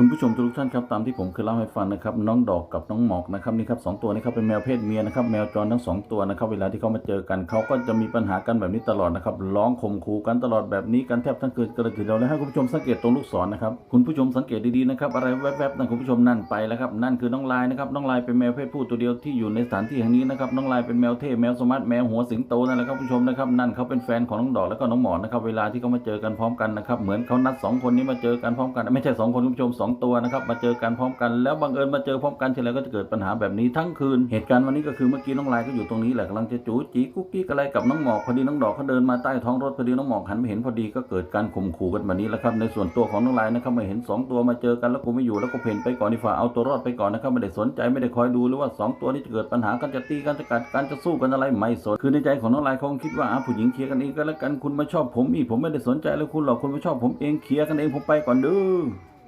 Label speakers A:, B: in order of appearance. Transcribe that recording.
A: คุณผู้ชมทุกท่านครับตามที่ผมเคยเล่าให้ฟังนะครับน้องดอกกับน้องหมอกนะครับนี่ครับสองตัวนี้ครับเป็นแมวเพศเมียนะครับแมวจรทั้งสองตัวนะครับเวลาที่เขามาเจอกันเขาก็จะมีปัญหากันแบบนี้ตลอดนะครับร้องข่มขู่กันตลอดแบบนี้กันแทบทั้งคืนกันเลยทีเดียวแล้วให้คุณผู้ชมสังเกตตรงลูกศรนะครับคุณผู้ชมสังเกตดีๆนะครับอะไรแวบๆนั่นคุณผู้ชมนั่นไปแล้วครับนั่นคือน้องลายนะครับน้องลายเป็นแมวเพศผู้ตัวเดียวที่อยู่ในสถานที่แห่งนี้นะครับน้องลายเป็นแมวเท่แมวสมาร์ทแมวหัวสิงโตนั่นแหละครับคุณผู้ชมนะครับนั่นเขาเป็นแฟนของน้องดอกแล้วก็น้องหมอนนะครับเวลาที่เขามาเจอกันพร้อมกันนะครับเหมือนเขานัดสองคนนี้มาเจอกันพร้อมกันไม่ใช่สองคนคุณผู้ชมสองตัวนะครับมาเจอกันพร้อมกันแล้วบังเอิญมาเจอพร้อมกันทีไรก็จะเกิดปัญหาแบบนี้ทั้งคืนเหตุการณ์วันนี้ก็คือเมื่อกี้น้องลายก็อยู่ตรงนี้แหละกำลังจะจู๋จีกุ๊กกิ๊กอะไรกับน้องหมอกพอดีน้องดอกเขาเดินมาใต้ท้องรถพอดีน้องหมอกหันไปเห็นพอดีก็เกิดการข่มขู่กันแบบนี้แล้วครับในส่วนตัวของน้องลายนะครับมาเห็นสองตัวมาเจอกันแล้วกูไม่อยู่แล้วก็เพ่นไปก่อนดีฝ่าเอาตัวรอดไปก่อนนะครับไม่ได้สนใจไม่ได้คอยดูหรือว่าสองตัวนี้จะเกิดปัญหากันจะตีกันจะกัดกันจะสู้กันอะไรไม่สนคือในใจของน้องลายคงคิดว่าผู้หญิงเคลียร์กันเองก็แล้วกันคุณมาชอบผมอีกผมไม่ได้สนใจแล้วคุณหรอกคุณมาชอบผมเองเคลียร์กันเองผมไปก่อนเด้อ